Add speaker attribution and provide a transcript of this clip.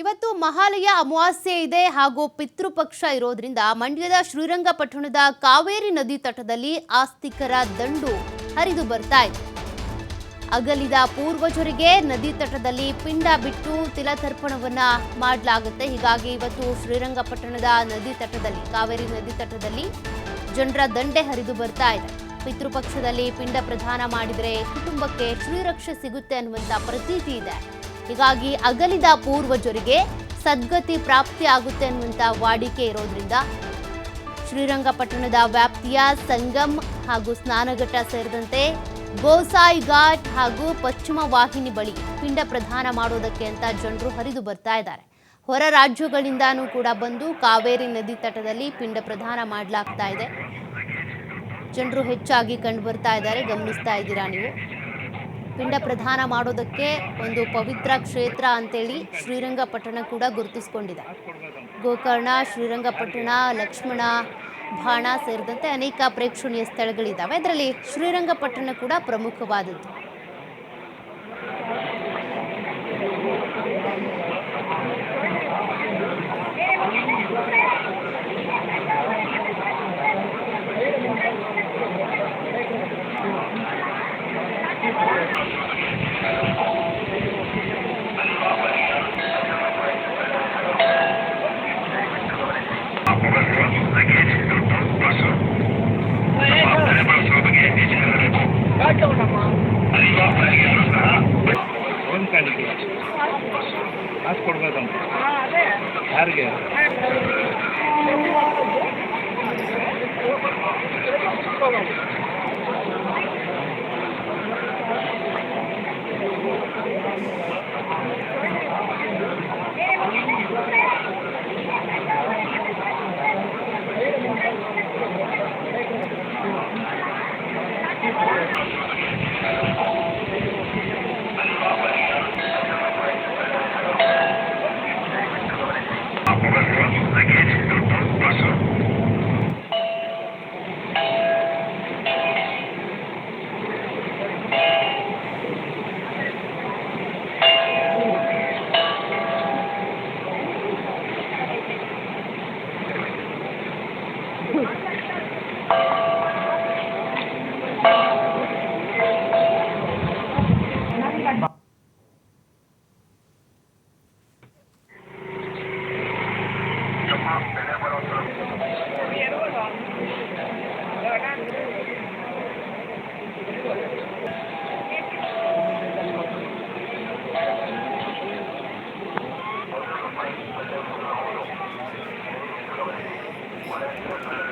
Speaker 1: ಇವತ್ತು ಮಹಾಲಯ ಅಮಾವಾಸ್ಯೆ ಇದೆ ಹಾಗೂ ಪಿತೃಪಕ್ಷ ಇರೋದ್ರಿಂದ ಮಂಡ್ಯದ ಶ್ರೀರಂಗಪಟ್ಟಣದ ಕಾವೇರಿ ನದಿ ತಟದಲ್ಲಿ ಆಸ್ತಿಕರ ದಂಡು ಹರಿದು ಬರ್ತಾ ಇದೆ. ಅಗಲಿದ ಪೂರ್ವಜರಿಗೆ ನದಿ ತಟದಲ್ಲಿ ಪಿಂಡ ಬಿಟ್ಟು ತಿಲತರ್ಪಣವನ್ನ ಮಾಡಲಾಗುತ್ತೆ. ಹೀಗಾಗಿ ಇವತ್ತು ಶ್ರೀರಂಗಪಟ್ಟಣದ ನದಿ ತಟದಲ್ಲಿ, ಕಾವೇರಿ ನದಿ ತಟದಲ್ಲಿ ಜನರ ದಂಡೆ ಹರಿದು ಬರ್ತಾ ಇದೆ. ಪಿತೃಪಕ್ಷದಲ್ಲಿ ಪಿಂಡ ಪ್ರದಾನ ಮಾಡಿದರೆ ಕುಟುಂಬಕ್ಕೆ ಶ್ರೀರಕ್ಷೆ ಸಿಗುತ್ತೆ ಅನ್ನುವಂಥ ಪ್ರತೀತಿ ಇದೆ. ಹೀಗಾಗಿ ಅಗಲಿದ ಪೂರ್ವಜರಿಗೆ ಸದ್ಗತಿ ಪ್ರಾಪ್ತಿ ಆಗುತ್ತೆ ಅನ್ನುವಂಥ ವಾಡಿಕೆ ಇರೋದ್ರಿಂದ ಶ್ರೀರಂಗಪಟ್ಟಣದ ವ್ಯಾಪ್ತಿಯ ಸಂಗಮ್ ಹಾಗೂ ಸ್ನಾನಘಟ್ಟ ಸೇರಿದಂತೆ ಗೋಸಾಯಿ ಘಾಟ್ ಹಾಗೂ ಪಶ್ಚಿಮ ವಾಹಿನಿ ಬಳಿ ಪಿಂಡ ಪ್ರದಾನ ಮಾಡೋದಕ್ಕೆ ಅಂತ ಜನರು ಹರಿದು ಬರ್ತಾ ಇದ್ದಾರೆ. ಹೊರ ರಾಜ್ಯಗಳಿಂದಾನೂ ಕೂಡ ಬಂದು ಕಾವೇರಿ ನದಿ ತಟದಲ್ಲಿ ಪಿಂಡ ಪ್ರದಾನ ಮಾಡಲಾಗ್ತಾ ಇದೆ. ಜನರು ಹೆಚ್ಚಾಗಿ ಕಂಡು ಬರ್ತಾ ಇದ್ದಾರೆ. ಗಮನಿಸ್ತಾ ಇದ್ದೀರಾ ನೀವು? ಪಿಂಡ ಪ್ರದಾನ ಮಾಡೋದಕ್ಕೆ ಒಂದು ಪವಿತ್ರ ಕ್ಷೇತ್ರ ಅಂತೇಳಿ ಶ್ರೀರಂಗಪಟ್ಟಣ ಕೂಡ ಗುರುತಿಸಿಕೊಂಡಿದೆ. ಗೋಕರ್ಣ, ಶ್ರೀರಂಗಪಟ್ಟಣ, ಲಕ್ಷ್ಮಣ ಬಾಣ ಸೇರಿದಂತೆ ಅನೇಕ ಪ್ರೇಕ್ಷಣೀಯ ಸ್ಥಳಗಳಿದ್ದಾವೆ. ಅದರಲ್ಲಿ ಶ್ರೀರಂಗಪಟ್ಟಣ ಕೂಡ ಪ್ರಮುಖವಾದದ್ದು.
Speaker 2: ಕಾಸು ಕೊಡ್ಬೇಕಂತ. ಯಾರಿಗೆ? Thank you.